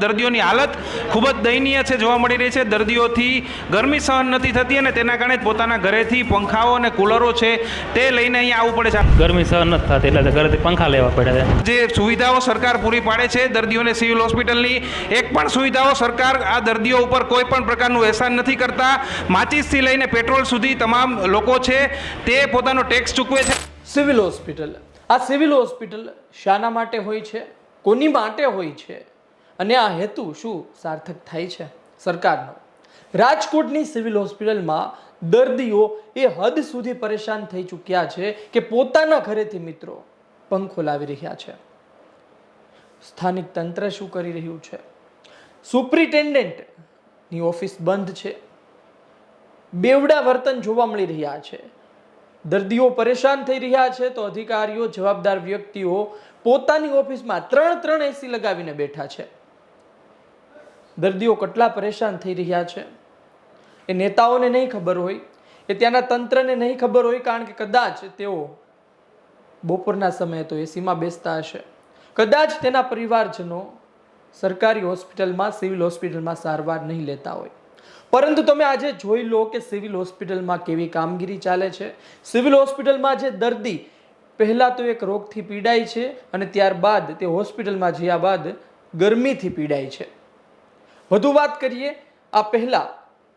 દર્દીઓની હાલત ખૂબ જ દયનીય છે જોવા મળી રહી છે. દર્દીઓથી ગરમી સહન નથી થતી અને તેના કારણે પોતાના ઘરેથી પંખાઓ અને કુલરો છે તે લઈને અહીંયા આવવું પડે છે. ગરમી સહન નથી થતી એટલે ઘરેથી પંખા લેવા પડે છે. જે સુવિધાઓ સરકાર પૂરી પાડે છે દર્દીઓને સિવિલ હોસ્પિટલની એક પણ સુવિધાઓ સરકાર આ દર્દીઓ ઉપર કોઈ પણ પ્રકારનું એહસાન નથી કરતા. માચીસથી લઈને પેટ્રોલ સુધી તમામ લોકો છે તે પોતાનો ટેક્સ ચૂકવે છે. Civil hospital. આ સિવિલ હોસ્પિટલ શાના માટે હોય છે? કોની માટે હોય છે? અને આ હેતુ શું સાર્થક થાય છે સરકારનો? રાજકોટની સિવિલ હોસ્પિટલમાં દર્દીઓ એ હદ સુધી પરેશાન થઈ ચૂક્યા છે કે પોતાના ઘરેથી મિત્રો પંખો લાવી રહ્યા છે. સ્થાનિક તંત્ર શું કરી રહ્યું છે? સુપ્રિન્ટેન્ડન્ટની ઓફિસ બંધ છે. બેવડા વર્તન જોવા મળી રહ્યા છે. દર્દીઓ પરેશાન થઈ રહ્યા છે તો અધિકારીઓ, જવાબદાર વ્યક્તિઓ પોતાની ઓફિસમાં ત્રણ ત્રણ એસી લગાવીને બેઠા છે. દર્દીઓ કેટલા પરેશાન થઈ રહ્યા છે? એ નેતાઓને નહીં ખબર હોય, એ ત્યાંના તંત્રને નહીં ખબર હોય, કારણ કે કદાચ તેઓ બપોરના સમયે તો એસીમાં બેસતા હશે. કદાચ તેના પરિવારજનો સરકારી હોસ્પિટલમાં, સિવિલ હોસ્પિટલમાં સારવાર નહીં લેતા હોય. પરંતુ તમે આજે જોઈ લો કે સિવિલ હોસ્પિટલમાં કેવી કામગીરી ચાલે છે. સિવિલ હોસ્પિટલમાં જે દર્દી પહેલાં તો એક રોગથી પીડાય છે અને ત્યારબાદ તે હોસ્પિટલમાં જયા બાદ ગરમીથી પીડાય છે. વધુ વાત કરીએ, આ પહેલાં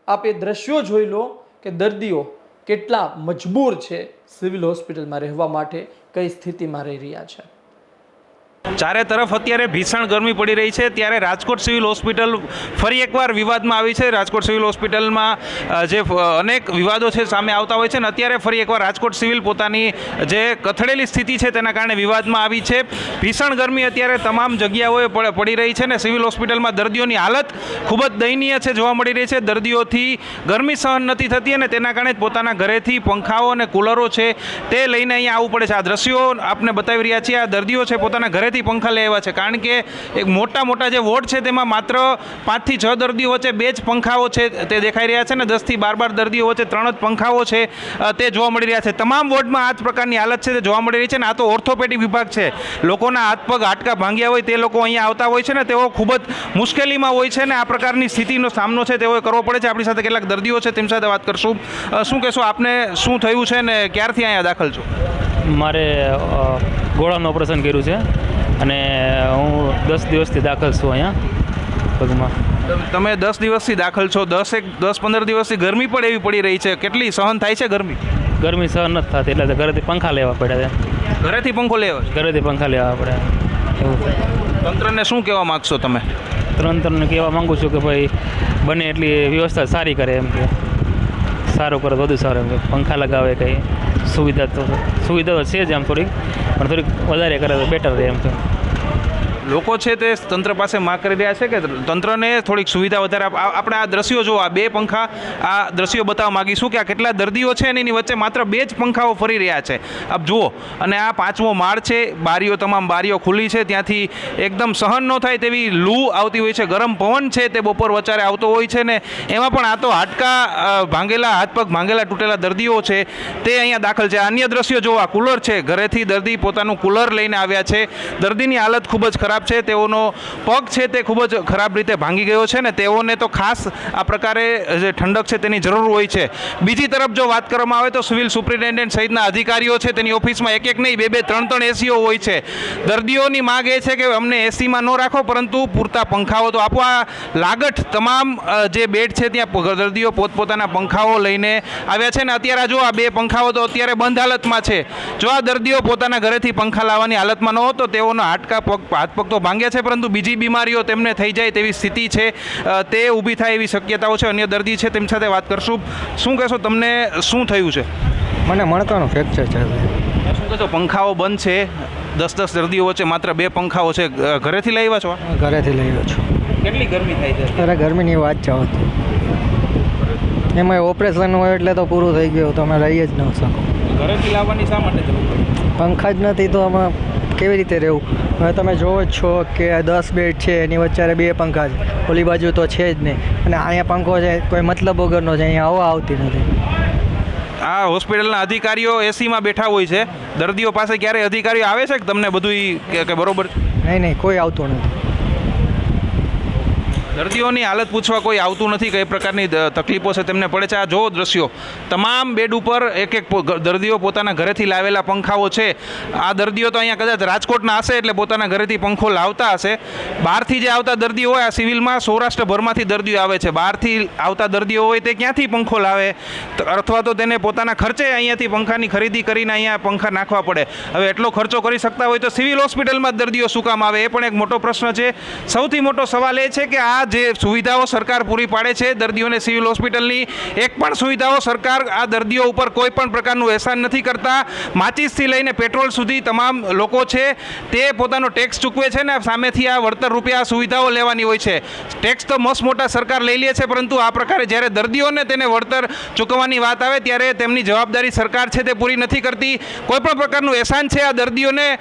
આપ એ દ્રશ્યો જોઈ લો કે દર્દીઓ કેટલા મજબૂર છે સિવિલ હોસ્પિટલમાં રહેવા માટે, કઈ સ્થિતિમાં રહી રહ્યા છે. ચારે તરફ અત્યારે ભીષણ ગરમી પડી રહી છે. ત્યારે રાજકોટ સિવિલ હોસ્પિટલ ફરી એકવાર વિવાદમાં આવી છે. રાજકોટ સિવિલ હોસ્પિટલમાં જે અનેક વિવાદો છે સામે આવતા હોય છે ને અત્યારે ફરી એકવાર રાજકોટ સિવિલ પોતાની જે કથળેલી સ્થિતિ છે તેના કારણે વિવાદમાં આવી છે. ભીષણ ગરમી અત્યારે તમામ જગ્યાઓએ પડી રહી છે ને સિવિલ હોસ્પિટલમાં દર્દીઓની હાલત ખૂબ જ દયનીય છે જોવા મળી રહી છે. દર્દીઓથી ગરમી સહન નથી થતી અને તેના કારણે પોતાના ઘરેથી પંખાઓ અને કુલરો છે તે લઈને અહીંયા આવવું પડે છે. આ દ્રશ્યો આપને બતાવી રહ્યા છીએ. આ દર્દીઓ છે પોતાના ઘરેથી પંખા આવ્યા છે. કારણ કે એક મોટા મોટા જે વોર્ડ છે તેમાં માત્ર પાંચથી છ દર્દીઓ વચ્ચે બે જ પંખાઓ છે તે દેખાઈ રહ્યા છે ને દસથી બાર બાર દર્દીઓ વચ્ચે ત્રણ જ પંખાઓ છે તે જોવા મળી રહ્યા છે. તમામ વોર્ડમાં આ જ પ્રકારની હાલત છે તે જોવા મળી રહી છે ને આ તો ઓર્થોપેડિક વિભાગ છે. લોકોના હાથ પગ હાટકા ભાંગ્યા હોય તે લોકો અહીંયા આવતા હોય છે ને તેઓ ખૂબ જ મુશ્કેલીમાં હોય છે ને આ પ્રકારની સ્થિતિનો સામનો છે તેઓએ કરવો પડે છે. આપણી સાથે કેટલાક દર્દીઓ છે તેમની સાથે વાત કરશું. શું કહેશો આપને શું થયું છે ને ક્યારથી અહીંયા દાખલ છો? મારે ગોળાનું ઓપરેશન કર્યું છે. અને હું દસ દિવસથી દાખલ છું અહીંયા પગમાં. તમે દસ દિવસથી દાખલ છો દસ એક દસ પંદર દિવસથી ગરમી પણ એવી પડી રહી છે. કેટલી સહન થાય છે ગરમી? ગરમી સહન નથી થતી એટલે ઘરેથી પંખા લેવા પડે છે. ઘરેથી પંખો લેવા ઘરેથી પંખા લેવા પડે. એવું તંત્રને શું કહેવા માગશો તમે? ત્રણ કહેવા માગું છું કે ભાઈ બને એટલી વ્યવસ્થા સારી કરે એમ કે. સારું કરે તો વધુ સારું એમ પંખા લગાવે કંઈ સુવિધા તો સુવિધા તો છે જ આમ થોડીક, પણ થોડીક વધારે કરે તો બેટર રહે એમ કે લોકો છે તે તંત્ર પાસે માગ કરી રહ્યા છે કે તંત્રને થોડીક સુવિધા વધારે આપણે આ દ્રશ્યો જો આ બે પંખા આ દ્રશ્યો બતાવવા માગીશું કે આ કેટલા દર્દીઓ છે અને એની વચ્ચે માત્ર બે જ પંખાઓ ફરી રહ્યા છે. આપ જુઓ, અને આ પાંચમો માળ છે, બારીઓ, તમામ બારીઓ ખુલ્લી છે, ત્યાંથી એકદમ સહન ન થાય તેવી લૂ આવતી હોય છે, ગરમ પવન છે તે બપોર વચારે આવતો હોય છે ને એમાં પણ આ તો હાડકા ભાંગેલા, હાથ પગ ભાંગેલા તૂટેલા દર્દીઓ છે તે અહીંયા દાખલ છે. અન્ય દ્રશ્યો જોવા, કુલર છે. ઘરેથી દર્દી પોતાનું કુલર લઈને આવ્યા છે. દર્દીની હાલત ખૂબ જ ખરાબ છે, તેઓનો પગ છે તે ખૂબ જ ખરાબ રીતે ભાંગી ગયો છે ને તેઓને તો ખાસ આ પ્રકારે જે ઠંડક છે તેની જરૂર હોય છે. બીજી તરફ જો વાત કરવામાં આવે તો સિવિલ સુપ્રિન્ટેન્ડન્ટ સહિતના અધિકારીઓ છે, તેની ઓફિસમાં એક એક નહીં, બે બે, ત્રણ ત્રણ એસીઓ હોય છે. દર્દીઓની માંગ એ છે કે અમને એસીમાં ન રાખો, પરંતુ પૂરતા પંખાઓ તો આપો. આ લાગઠ તમામ જે બેડ છે ત્યાં દર્દીઓ પોતપોતાના પંખાઓ લઈને આવ્યા છે ને અત્યારે જો આ બે પંખાઓ તો અત્યારે બંધ હાલતમાં છે. જો આ દર્દીઓ પોતાના ઘરેથી પંખા લાવવાની હાલતમાં ન હોતો તેઓના હાડકા પગ, હાથ પગ તો ભાંગે છે પરંતુ બીજી બીમારીઓ તેમને થઈ જાય તેવી સ્થિતિ છે. તે ઊભી થાય એવી શક્યતાઓ છે. અન્ય દર્દી છે તેમની સાથે વાત કરશું. શું કહેશો તમને શું થયું છે? મને મણકાનું ફ્રેક્ચર છે શું કહેશો પંખાઓ બંધ છે? દસ દસ દર્દીઓ વચ્ચે માત્ર બે પંખાઓ છે. ઘરેથી લઈ આવ્યા છો? ઘરેથી લઈ આવ્યો છું. કેટલી ગરમી થાય છે? અરે ગરમીની વાત જાઓ એમાં ઓપરેશન હોય એટલે તો પૂરું થઈ ગયું. તમે રહી જ ન શકો. ઘરેથી લાવવાની શા માટે પંખા જ નથી તો આમાં કેવી રીતે રહેવું? હવે તમે જોવો જ છો કે દસ બેડ છે એની વચ્ચે બે પંખા છે. ઓલી બાજુ તો છે જ નહીં. અને અહીંયા પંખો છે કોઈ મતલબ વગરનો છે અહીંયા હવા આવતી નથી. આ હોસ્પિટલના અધિકારીઓ એસીમાં બેઠા હોય છે. દર્દીઓ પાસે ક્યારેય અધિકારીઓ આવે છે કે તમને બધું કે કે બરોબર? નહીં નહીં કોઈ આવતું નથી. દર્દીઓની હાલત પૂછવા કોઈ આવતું નથી કઈ પ્રકારની તકલીફો છે, તેમને પડે છે. આ જો દ્રશ્યો. તમામ બેડ ઉપર એક એક દર્દીઓ પોતાના ઘરેથી લાવેલા પંખાઓ છે. આ દર્દીઓ તો અહીંયા કદાચ રાજકોટના હશે એટલે પોતાના ઘરેથી પંખો લાવતા હશે. બહારથી જે આવતા દર્દીઓ હોય, આ સિવિલમાં સૌરાષ્ટ્રભરમાંથી દર્દીઓ આવે છે. બહારથી આવતા દર્દીઓ હોય તે ક્યાંથી પંખો લાવે? અથવા તો તેને પોતાના ખર્ચે અહીંયાથી પંખાની ખરીદી કરીને અહીંયા પંખા નાખવા પડે. હવે એટલો ખર્ચો કરી શકતા હોય તો સિવિલ હોસ્પિટલમાં દર્દીઓ શું કામ આવે? એ પણ એક મોટો પ્રશ્ન છે. સૌથી મોટો સવાલ એ છે કે આ જે સુવિધાઓ સરકાર પૂરી પાડે છે, દર્દીઓને સિવિલ હોસ્પિટલની, એક પણ સુવિધાઓ સરકાર આ દર્દીઓ ઉપર કોઈ પણ પ્રકારનું એહસાન નથી કરતા. માચિસથી લઈને પેટ્રોલ સુધી તમામ લોકો છે, તે પોતાનો ટેક્સ ચૂકવે છે ને સામેથી આ વળતર રૂપિયા સુવિધાઓ લેવાની હોય છે. ટેક્સ તો મસ્ત મોટા સરકાર લઈ લે છે, પરંતુ આ પ્રકારે જ્યારે દર્દીઓને તેને વળતર ચૂકવવાની વાત આવે, ત્યારે તેમની જવાબદારી સરકાર છે તે પૂરી નથી કરતી. કોઈ પણ પ્રકારનું એહસાન છે આ દર્દીઓને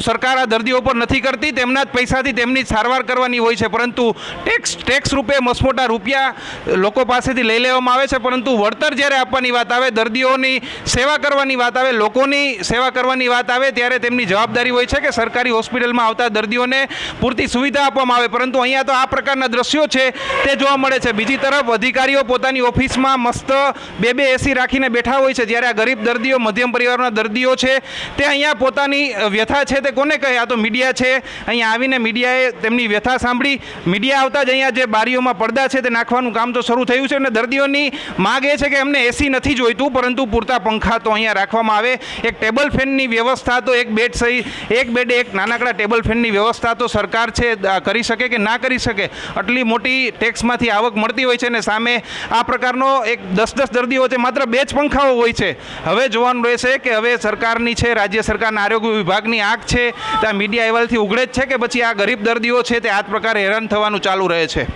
સરકાર આ દર્દીઓ પર નથી કરતી, તેમના જ પૈસાથી તેમની સારવાર કરવાની હોય છે. પરંતુ ટેક્સ ટેક્સ રૂપે મસમોટા રૂપિયા લોકો પાસેથી લઈ લેવામાં આવે છે, પરંતુ વળતર જ્યારે આપવાની વાત આવે, દર્દીઓની સેવા કરવાની વાત આવે, લોકોની સેવા કરવાની વાત આવે, ત્યારે તેમની જવાબદારી હોય છે કે સરકારી હોસ્પિટલમાં આવતા દર્દીઓને પૂરતી સુવિધા આપવામાં આવે. પરંતુ અહીંયા તો આ પ્રકારના દ્રશ્યો છે, તે જોવા મળે છે. બીજી તરફ, અધિકારીઓ પોતાની ઓફિસમાં મસ્ત બે બે એસી રાખીને બેઠા હોય છે. જ્યારે આ ગરીબ દર્દીઓ, મધ્યમ પરિવારના દર્દીઓ છે, તે અહીંયા પોતાની વ્યથા છે તે કોને કહે? આ તો મીડિયા છે. અહીંયા આવીને મીડિયાએ તેમની વ્યથા સાંભળી. મીડિયા આવતા જ અહીંયા જે બારીઓમાં પડદા છે તે નાખવાનું કામ તો શરૂ થયું છે અને દર્દીઓની માગ એ છે કે એમને એસી નથી જોઈતું, પરંતુ પૂરતા પંખા તો અહીંયા રાખવામાં આવે. એક ટેબલ ફેનની વ્યવસ્થા તો એક બેડ સહી, એક બેડે એક નાનકડા ટેબલ ફેનની વ્યવસ્થા તો સરકાર છે કરી શકે કે ના કરી શકે? આટલી મોટી ટેક્સમાંથી આવક મળતી હોય છે ને સામે આ પ્રકારનો એક દસ દસ દર્દીઓ છે, માત્ર બે જ પંખાઓ હોય છે. હવે જોવાનું રહેશે કે હવે સરકારની છે, રાજ્ય સરકારના આરોગ્ય વિભાગની આંખ છે, ત્યાં મીડિયા અહેવાલથી ઉઘડે જ છે કે પછી આ ગરીબ દર્દીઓ છે તે આ પ્રકારે હેરાન થવાનું ચાલુ રહે છે.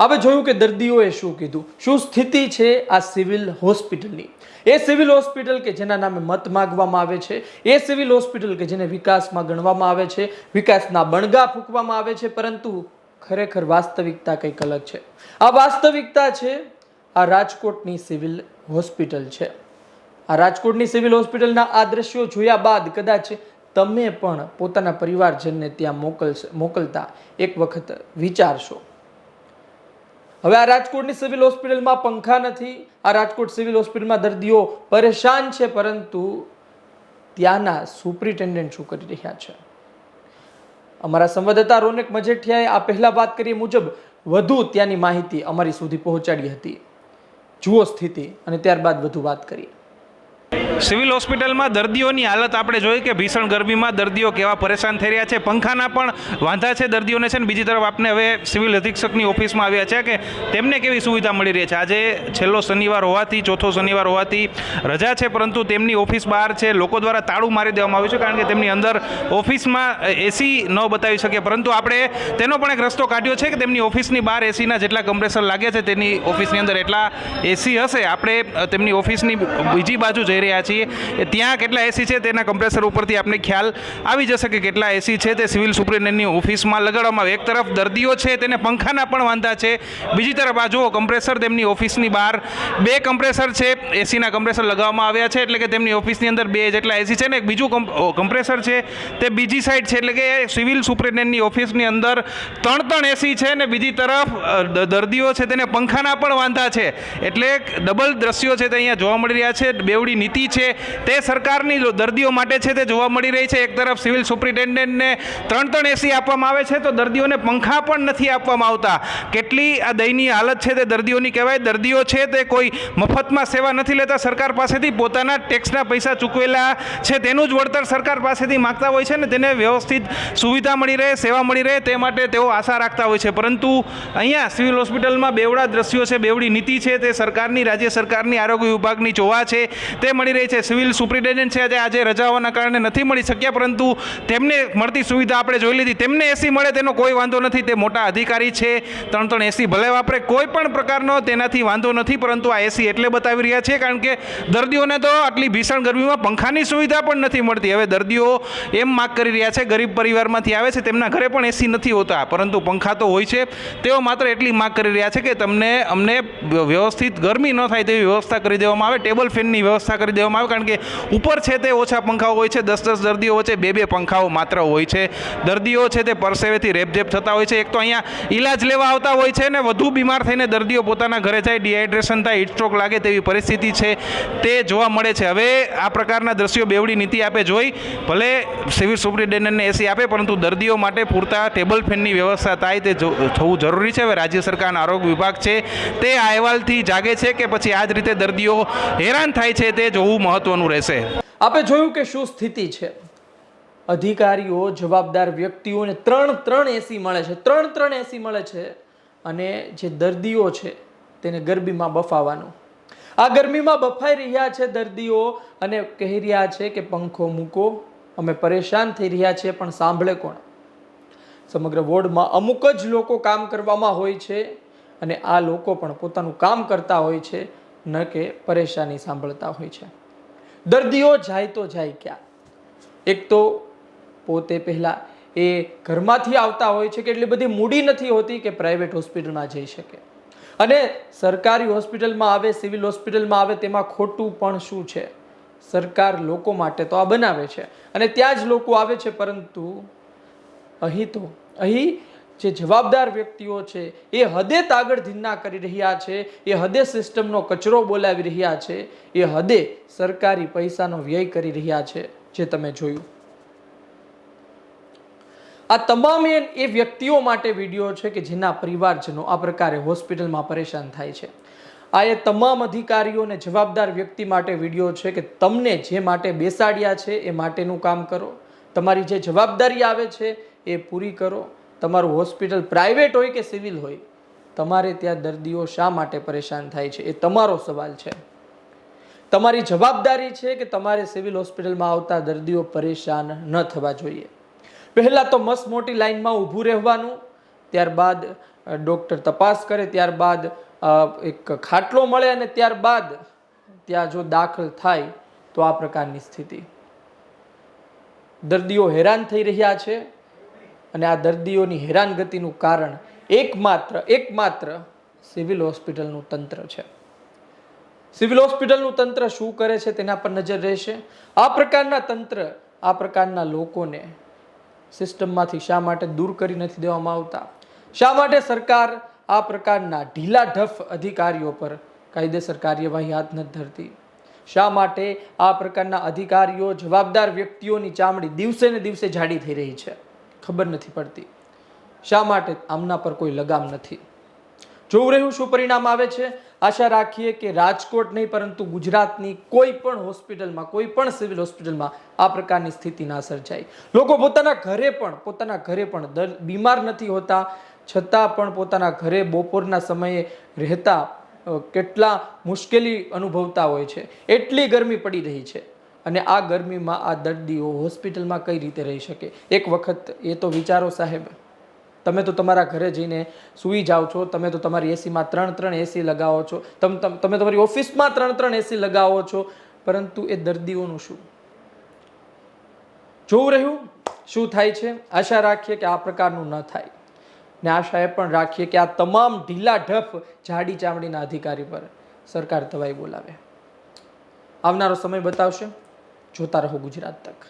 હવે જોયું કે દર્દીઓએ શું કીધું? શું સ્થિતિ છે આ સિવિલ હોસ્પિટલની? એ સિવિલ હોસ્પિટલ કે જેના નામે મત માગવામાં આવે છે? એ સિવિલ હોસ્પિટલ કે જેને વિકાસમાં ગણવામાં આવે છે? વિકાસના બણગા ફૂંકવામાં આવે છે? પરંતુ ખરેખર વાસ્તવિકતા કંઈક અલગ છે. આ વાસ્તવિકતા છે આ રાજકોટની સિવિલ હોસ્પિટલ છે. આ રાજકોટની સિવિલ હોસ્પિટલના આ દ્રશ્યો જોયા બાદ કદાચ તમે પણ પોતાના પરિવારજનને ત્યાં મોકલશે, મોકલતા એક વખત વિચારશો. હવે આ રાજકોટની સિવિલ હોસ્પિટલમાં પંખા નથી, આ રાજકોટ સિવિલ હોસ્પિટલમાં દર્દીઓ પરેશાન છે, પરંતુ ત્યાંના સુપ્રિન્ટેન્ડન્ટ શું કરી રહ્યા છે? અમારા સંવાદદાતા રોનક મજેઠિયાએ આ પહેલાં વાત કરી મુજબ વધુ ત્યાંની માહિતી અમારી સુધી પહોંચાડી હતી. જુઓ સ્થિતિ અને ત્યારબાદ વધુ વાત કરીએ. સિવિલ હોસ્પિટલમાં દર્દીઓની હાલત આપણે જોઈ કે ભીષણ ગરમીમાં દર્દીઓ કેવા પરેશાન થઈ રહ્યા છે. પંખાના પણ વાંધા છે, દર્દીઓને છે ને બીજી તરફ આપણે હવે સિવિલ અધિક્ષકની ઓફિસમાં આવ્યા છે કે તેમને કેવી સુવિધા મળી રહી છે? આજે છેલ્લો શનિવાર હોવાથી, ચોથો શનિવાર હોવાથી રજા છે, પરંતુ તેમની ઓફિસ બહાર છે. લોકો દ્વારા તાળું મારી દેવામાં આવ્યું છે, કારણ કે તેમની અંદર ઓફિસમાં એસી ન બતાવી શકે. પરંતુ આપણે તેનો પણ એક રસ્તો કાઢ્યો છે કે તેમની ઓફિસની બહાર એસીના જેટલા કમ્પ્રેસર લાગ્યા છે, તેની ઓફિસની અંદર એટલા એસી હશે. આપણે તેમની ઓફિસની બીજી બાજુ જઈ રહ્યા છીએ. ત્યાં કેટલા એસી છે તેના કમ્પ્રેસર ઉપરથી આપણે ખ્યાલ આવી જશે કે કેટલા એસી છે તે સિવિલ સુપ્રિન્ટેન્ડન્ટની ઓફિસમાં લગાડવામાં આવે. એક તરફ દર્દીઓ છે તેને પંખાના પણ વાંધા છે. બીજી તરફ આ જુઓ કમ્પ્રેસર તેમની ઓફિસની બહાર બે કમ્પ્રેસર છે એસીના કમ્પ્રેસર લગાવવામાં આવ્યા છે એટલે કે તેમની ઓફિસની અંદર બે જેટલા એસી છે ને એક બીજું કમ્પ- કમ્પ્રેસર છે તે બીજી સાઈડ છે એટલે કે સિવિલ સુપ્રિન્ટેન્ડન્ટની ઓફિસની અંદર ત્રણ ત્રણ એસી છે ને બીજી તરફ દર્દીઓ છે તેને પંખાના પણ વાંધા છે. એટલે ડબલ દ્રશ્યો છે તે અહીંયા જોવા મળી રહ્યા છે. બેવડી નીતિ છે. તે સરકારની દર્દીઓ માટે છે તે જોવા મળી રહી છે. એક તરફ સિવિલ સુપ્રિન્ટેન્ડન્ટને ત્રણ ત્રણ એસી આપવામાં આવે છે તો દર્દીઓને પંખા પણ નથી આપવામાં આવતા. કેટલી આ દયનીય હાલત છે તે દર્દીઓની કહેવાય. દર્દીઓ છે તે કોઈ મફતમાં સેવા નથી લેતા. સરકાર પાસેથી પોતાના ટેક્સના પૈસા ચૂકવેલા છે. તેનું જ વળતર સરકાર પાસેથી માગતા હોય છે ને તેને વ્યવસ્થિત સુવિધા મળી રહે, સેવા મળી રહે તે માટે તેઓ આશા રાખતા હોય છે. પરંતુ અહીંયા સિવિલ હોસ્પિટલમાં બેવડા દ્રશ્યો છે, બેવડી નીતિ છે. તે સરકારની, રાજ્ય સરકારની, આરોગ્ય વિભાગની જોવા છે. તે મળી રહી છે. સિવિલ સુપ્રિન્ટેન્ડન્ટ છે જે આજે રજાઓના કારણે નથી મળી શક્યા, પરંતુ તેમને મળતી સુવિધા આપણે જોઈ લીધી. તેમને એસી મળે તેનો કોઈ વાંધો નથી. તે મોટા અધિકારી છે. ત્રણ ત્રણ એસી ભલે વાપરે, કોઈ પણ પ્રકારનો તેનાથી વાંધો નથી, પરંતુ આ એસી એટલે બતાવી રહ્યા છે, કારણ કે દર્દીઓને તો આટલી ભીષણ ગરમીમાં પંખાની સુવિધા પણ નથી મળતી. હવે દર્દીઓ એમ માગ કરી રહ્યા છે, ગરીબ પરિવારમાંથી આવે છે, તેમના ઘરે પણ એસી નથી હોતા. પરંતુ પંખા તો હોય છે. તેઓ માત્ર એટલી માગ કરી રહ્યા છે કે તમને, અમને વ્યવસ્થિત ગરમી ન થાય તેવી વ્યવસ્થા કરી દેવામાં આવે. ટેબલ ફેનની વ્યવસ્થા કરી દેવામાં આવે કારણ કે ઉપર છે તે ઓછા પંખાઓ હોય છે, દસ દસ દર્દીઓ વચ્ચે બે બે પંખાઓ માત્ર હોય છે. દર્દીઓ છે તે પરસેવેથી રેપઝેપ થતા હોય છે. એક તો અહીંયા ઈલાજ લેવા આવતા હોય છે ને વધુ બીમાર થઈને દર્દીઓ પોતાના ઘરે જાય, ડિહાઇડ્રેશન થાય, હીટ લાગે તેવી પરિસ્થિતિ છે. તે જોવા મળે છે. હવે આ પ્રકારના દ્રશ્યો બેવડી નીતિ આપે જોઈ. ભલે સિવિલ સુપ્રિન્ટેન્ડન્ટને એસી આપે, પરંતુ દર્દીઓ માટે પૂરતા ટેબલ ફેનની વ્યવસ્થા થાય તે થવું જરૂરી છે. હવે રાજ્ય સરકારના આરોગ્ય વિભાગ છે તે આ અહેવાલથી જાગે છે કે પછી આ જ રીતે દર્દીઓ હેરાન થાય છે તે જોવું મહત્વનું રહેશે. આપે જોયું કે શું સ્થિતિ છે? અધિકારીઓ, જવાબદાર વ્યક્તિઓને ત્રણ ત્રણ એસી મળે છે, ત્રણ ત્રણ એસી મળે છે અને જે દર્દીઓ છે તેને ગરમીમાં બફાવાનું. આ ગરમીમાં બફાઈ રહ્યા છે દર્દીઓ અને કહી રહ્યા છે કે પંખો મૂકો, અમે પરેશાન થઈ રહ્યા છીએ, પણ સાંભળે કોણ? સમગ્ર વોર્ડમાં અમુક જ લોકો કામ કરવામાં હોય છે અને આ લોકો પણ પોતાનું કામ કરતા હોય છે. ન કે પરેશાની સાંભળતા હોય છે. દર્દીઓ જાય તો જાય ક્યાં? એક તો પોતે પહેલાં એ ઘરમાંથી આવતા હોય છે કે એટલી બધી મૂડી નથી હોતી કે પ્રાઇવેટ હોસ્પિટલમાં જઈ શકે. અને સરકારી હોસ્પિટલમાં આવે, સિવિલ હોસ્પિટલમાં આવે તેમાં ખોટું પણ શું છે? સરકાર લોકો માટે તો આ બનાવે છે. અને ત્યાં જ લોકો આવે છે, પરંતુ અહીં તો અહીં જે જવાબદાર વ્યક્તિઓ છે, એ હદે તાગડ ધીન્ના કરી રહ્યા છે, એ હદે સિસ્ટમનો કચરો બોલાવી રહ્યા છે, એ હદે સરકારી પૈસાનો વ્યય કરી રહ્યા છે, જે તમે જોયું. આ તમામ એ વ્યક્તિઓ માટે વીડિયો છે કે જેના પરિવારજનો આ પ્રકારે હોસ્પિટલમાં પરેશાન થાય છે. આ એ તમામ અધિકારીઓ અને જવાબદાર વ્યક્તિ માટે વીડિયો છે કે તમને જે માટે બેસાડ્યા છે, એ માટેનું કામ કરો. તમારી જે જવાબદારી આવે છે, એ પૂરી કરો. તમારું હોસ્પિટલ પ્રાઇવેટ હોય કે સિવિલ હોય, તમારે ત્યાં દર્દીઓ શા માટે પરેશાન થાય છે એ તમારો સવાલ છે. તમારી જવાબદારી છે કે તમારે સિવિલ હોસ્પિટલમાં આવતા દર્દીઓ પરેશાન ન થવા જોઈએ. પહેલાં તો મસ્ત મોટી લાઇનમાં ઊભું રહેવાનું, ત્યારબાદ ડૉક્ટર તપાસ કરે, ત્યારબાદ એક ખાટલો મળે અને ત્યારબાદ ત્યાં જો દાખલ થાય તો આ પ્રકારની સ્થિતિ. દર્દીઓ હેરાન થઈ રહ્યા છે અને આ દર્દીઓની હેરાનગતિનું કારણ એકમાત્ર એકમાત્ર સિવિલ હોસ્પિટલનું તંત્ર છે. સિવિલ હોસ્પિટલનું તંત્ર શું કરે છે તેના પર નજર રહેશે. આ પ્રકારના તંત્ર, આ પ્રકારના લોકોને સિસ્ટમમાંથી શા માટે દૂર કરી નથી દેવામાં આવતા? શા માટે સરકાર આ પ્રકારના ઢીલા ઢફ અધિકારીઓ પર કાયદેસર કાર્યવાહી હાથ નથી ધરતી? શા માટે આ પ્રકારના અધિકારીઓ જવાબદાર વ્યક્તિઓની ચામડી દિવસે ને દિવસે જાડી થઈ રહી છે? ખબર નથી પડતી. શા માટે આમના પર કોઈ લગામ નથી? જોવું રહ્યું શું પરિણામ આવે છે? આશા રાખીએ કે રાજકોટ નહીં, પરંતુ ગુજરાતની કોઈ પણ હોસ્પિટલમાં, કોઈ પણ સિવિલ હોસ્પિટલમાં આ પ્રકારની સ્થિતિ ના સર્જાય લોકો પોતાના ઘરે પણ, પોતાના ઘરે પણ દર, બીમાર નથી હોતા. છતાં પણ પોતાના ઘરે બપોરના સમયે રહેતા કેટલા મુશ્કેલી અનુભવતા હોય છે. એટલી ગરમી પડી રહી છે. અને આ ગરમીમાં આ દર્દીઓ હોસ્પિટલમાં કઈ રીતે રહી શકે? એક વખત એ તો વિચારો સાહેબ, તમે તો તમારા ઘરે જઈને સૂઈ જાઓ છો, તમે તો તમારી એસીમાં ત્રણ ત્રણ એસી લગાવો છો, તમ તમ- તમે તમારી ઓફિસમાં ત્રણ ત્રણ એસી લગાવો છો, પરંતુ એ દર્દીઓનું શું? જોવું રહ્યું? શું થાય છે? આશા રાખીએ કે આ પ્રકારનું ન થાય. ને આશા એ પણ રાખીએ કે આ તમામ ઢીલા ઢફ જાડી ચામડીના અધિકારી પર સરકાર તવાઈ બોલાવે. આવનારો સમય બતાવશે. જોતા રહો ગુજરાત તક.